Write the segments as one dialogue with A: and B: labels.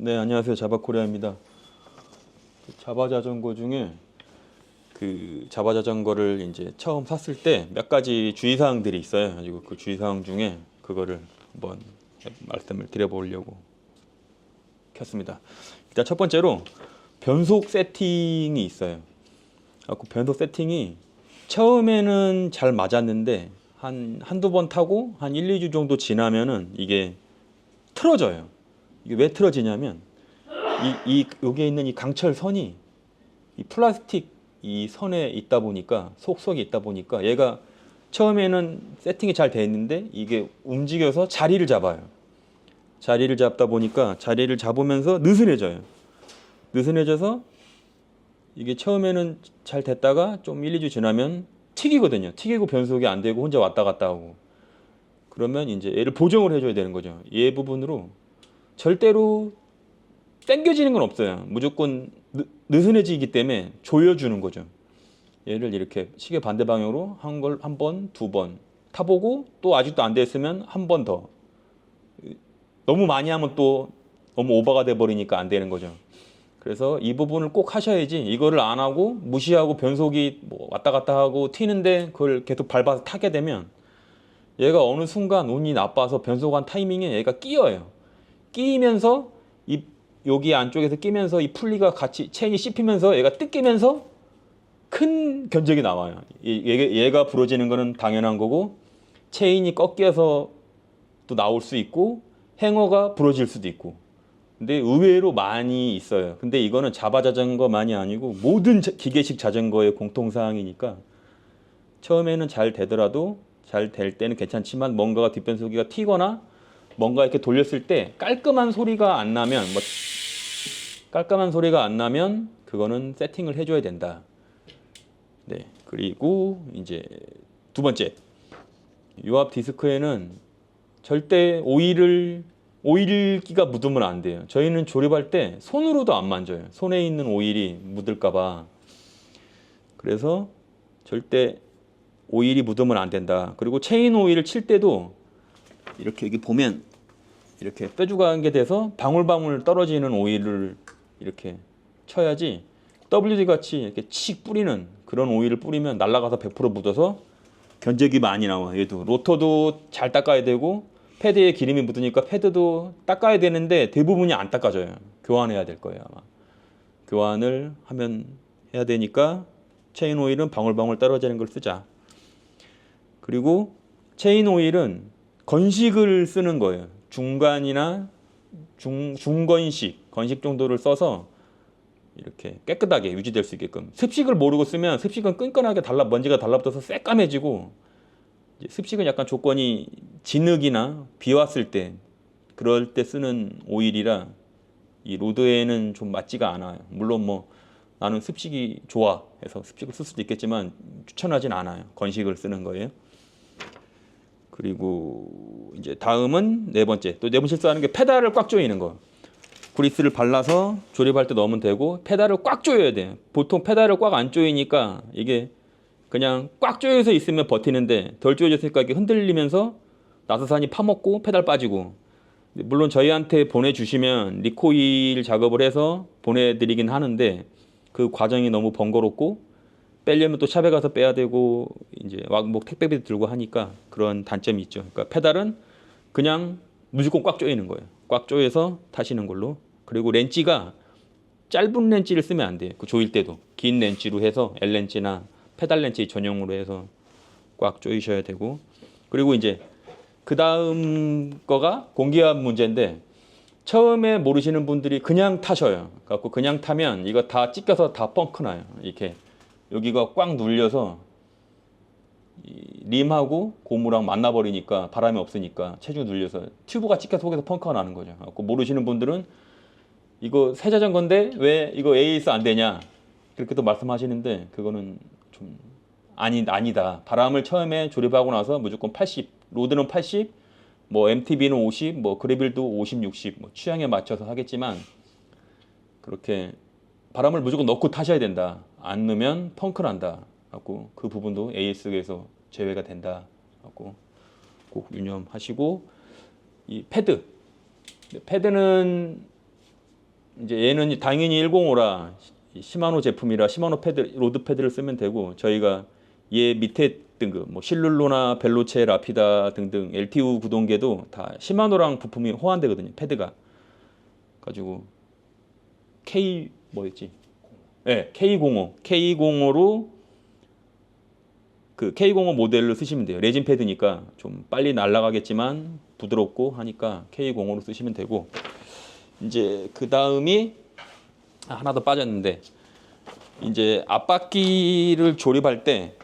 A: 네, 안녕하세요. 자바코리아입니다. 자바 자전거 중에 그 자바 자전거를 이제 처음 샀을 때 몇 가지 주의사항들이 있어요. 가지고 그 주의사항 중에 그거를 한번 말씀을 드려보려고 켰습니다. 일단 첫 번째로 변속 세팅이 있어요. 그 변속 세팅이 처음에는 잘 맞았는데 한 한두 번 타고 한 1, 2주 정도 지나면은 이게 틀어져요. 이게 왜 틀어지냐면 이, 이 여기에 있는 이 강철 선이 이 플라스틱 이 선에 있다 보니까 속속에 있다 보니까 얘가 처음에는 세팅이 잘 돼 있는데 이게 움직여서 자리를 잡아요. 자리를 잡다 보니까 자리를 잡으면서 느슨해져요. 느슨해져서 이게 처음에는 잘 됐다가 좀 1, 2주 지나면 튀기거든요. 튀기고 변속이 안 되고 혼자 왔다 갔다 하고 그러면 이제 얘를 보정을 해줘야 되는 거죠. 얘 부분으로 절대로 당겨지는 건 없어요. 무조건 느, 느슨해지기 때문에 조여주는 거죠. 얘를 이렇게 시계 반대 방향으로 한 걸 한 번, 두 번 타보고 또 아직도 안 됐으면 한 번 더. 너무 많이 하면 또 너무 오버가 돼 버리니까 안 되는 거죠. 그래서 이 부분을 꼭 하셔야지 이거를 안 하고 무시하고 변속이 뭐 왔다 갔다 하고 튀는데 그걸 계속 밟아서 타게 되면 얘가 어느 순간 운이 나빠서 변속한 타이밍에 얘가 끼어요. 끼면서 이 여기 안쪽에서 끼면서 이 풀리가 같이 체인이 씹히면서 얘가 뜯기면서 큰 견적이 나와요. 이- 얘가, 얘가 부러지는 거는 당연한 거고 체인이 꺾여서 또 나올 수 있고 행어가 부러질 수도 있고 근데 의외로 많이 있어요. 근데 이거는 자바 자전거만이 아니고 모든 자- 기계식 자전거의 공통사항이니까 처음에는 잘 되더라도 잘 될 때는 괜찮지만 뭔가가 뒷변속기가 튀거나 뭔가 이렇게 돌렸을 때 깔끔한 소리가 안 나면 뭐 깔끔한 소리가 안 나면 그거는 세팅을 해줘야 된다. 네 그리고 이제 두 번째 유압 디스크에는 절대 오일을 오일기가 묻으면 안 돼요. 저희는 조립할 때 손으로도 안 만져요. 손에 있는 오일이 묻을까봐. 그래서 절대 오일이 묻으면 안 된다. 그리고 체인 오일을 칠 때도 이렇게 여기 보면 이렇게 뾰족하게 돼서 방울방울 떨어지는 오일을 이렇게 쳐야지 WD 같이 이렇게 칙 뿌리는 그런 오일을 뿌리면 날아가서 100% 묻어서 견적이 많이 나와. 얘도 로터도 잘 닦아야 되고 패드에 기름이 묻으니까 패드도 닦아야 되는데 대부분이 안 닦아져요. 교환해야 될 거예요 아마. 교환을 하면 해야 되니까 체인 오일은 방울방울 떨어지는 걸 쓰자. 그리고 체인 오일은 건식을 쓰는 거예요. 중간이나 중, 중건식, 건식 정도를 써서 이렇게 깨끗하게 유지될 수 있게끔 습식을 모르고 쓰면 습식은 끈끈하게 달라 먼지가 달라붙어서 새까매지고 습식은 약간 조건이 진흙이나 비 왔을 때 그럴 때 쓰는 오일이라 이 로드에는 좀 맞지가 않아요. 물론 뭐 나는 습식이 좋아 해서 습식을 쓸 수도 있겠지만 추천하진 않아요. 건식을 쓰는 거예요. 그리고 이제 다음은 네 번째 또 네번 실수하는 게 페달을 꽉 조이는 거. 그리스를 발라서 조립할 때 넣으면 되고 페달을 꽉 조여야 돼. 보통 페달을 꽉 안 조이니까 이게 그냥 꽉 조여서 있으면 버티는데 덜 조여졌으니까 이게 흔들리면서 나사산이 파먹고 페달 빠지고 물론 저희한테 보내주시면 리코일 작업을 해서 보내드리긴 하는데 그 과정이 너무 번거롭고 빼려면 또 샵에 가서 빼야 되고 이제 왕복 택배비 들고 하니까 그런 단점이 있죠. 그러니까 페달은 그냥 무조건 꽉 조이는 거예요. 꽉 조여서 타시는 걸로. 그리고 렌치가 짧은 렌치를 쓰면 안 돼요. 그 조일 때도 긴 렌치로 해서 L 렌치나 페달 렌치 전용으로 해서 꽉 조이셔야 되고. 그리고 이제 그 다음 거가 공기압 문제인데 처음에 모르시는 분들이 그냥 타셔요. 갖고 그냥 타면 이거 다 찢겨서 다 펑크 나요. 이렇게 여기가 꽉 눌려서 이 림하고 고무랑 만나버리니까 바람이 없으니까 체중 눌려서 튜브가 찢겨 속에서 펑크가 나는 거죠. 모르시는 분들은 이거 새 자전거인데 왜 이거 AS 안 되냐 그렇게 또 말씀하시는데 그거는 좀 아니 아니다. 바람을 처음에 조립하고 나서 무조건 80, 로드는 80, 뭐 MTB는 50, 뭐 그래빌도 50, 60, 뭐 취향에 맞춰서 하겠지만 그렇게 바람을 무조건 넣고 타셔야 된다. 안 넣으면 펑크 난다. 갖고 그 부분도 AS에서 제외가 된다. 갖고 꼭 유념하시고 이 패드 패드는 이제 얘는 당연히 105라 시마노 제품이라 시마노 패드 로드 패드를 쓰면 되고 저희가 얘 밑에 등급 뭐 실룰로나 벨로체 라피다 등등 LTU 구동계도 다 시마노랑 부품이 호환되거든요 패드가 가지고 K 뭐였지? 네, K05 K05로 그 K05 모델로 쓰시면 돼요. 레진 패드니까 좀 빨리 날아가겠지만 부드럽고 하니까 K05로 쓰시면 되고 이제 그 다음이 아, 하나 더 빠졌는데 이제 앞바퀴를 조립할 때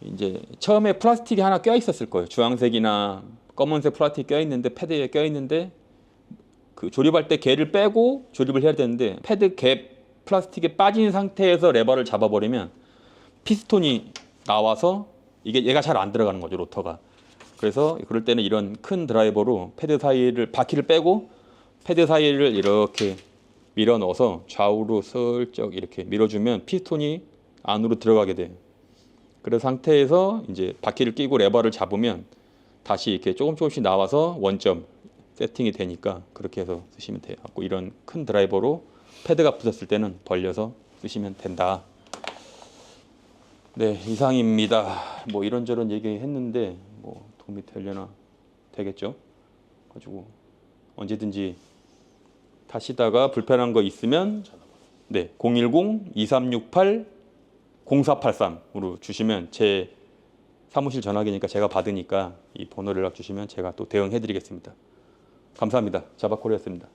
A: 이제 처음에 플라스틱이 하나 껴 있었을 거예요. 주황색이나 검은색 플라스틱 껴 있는데 패드에 껴 있는데 그 조립할 때 개를 빼고 조립을 해야 되는데 패드 개 플라스틱에 빠진 상태에서 레버를 잡아버리면 피스톤이 나와서 이게 얘가 잘 안 들어가는 거죠 로터가. 그래서 그럴 때는 이런 큰 드라이버로 패드 사이를 바퀴를 빼고 패드 사이를 이렇게 밀어 넣어서 좌우로 슬쩍 이렇게 밀어주면 피스톤이 안으로 들어가게 돼요. 그런 상태에서 이제 바퀴를 끼고 레버를 잡으면 다시 이렇게 조금 조금씩 나와서 원점 세팅이 되니까 그렇게 해서 쓰시면 돼요. 이런 큰 드라이버로 패드가 붙었을 때는 벌려서 쓰시면 된다. 네 이상입니다. 뭐 이런저런 얘기했는데 뭐 도움이 되려나 되겠죠. 가지고 언제든지 타시다가 불편한 거 있으면 네 010-2368-0483으로 주시면 제 사무실 전화기니까 제가 받으니까 이 번호 연락 주시면 제가 또 대응해 드리겠습니다. 감사합니다. 자바코리였습니다.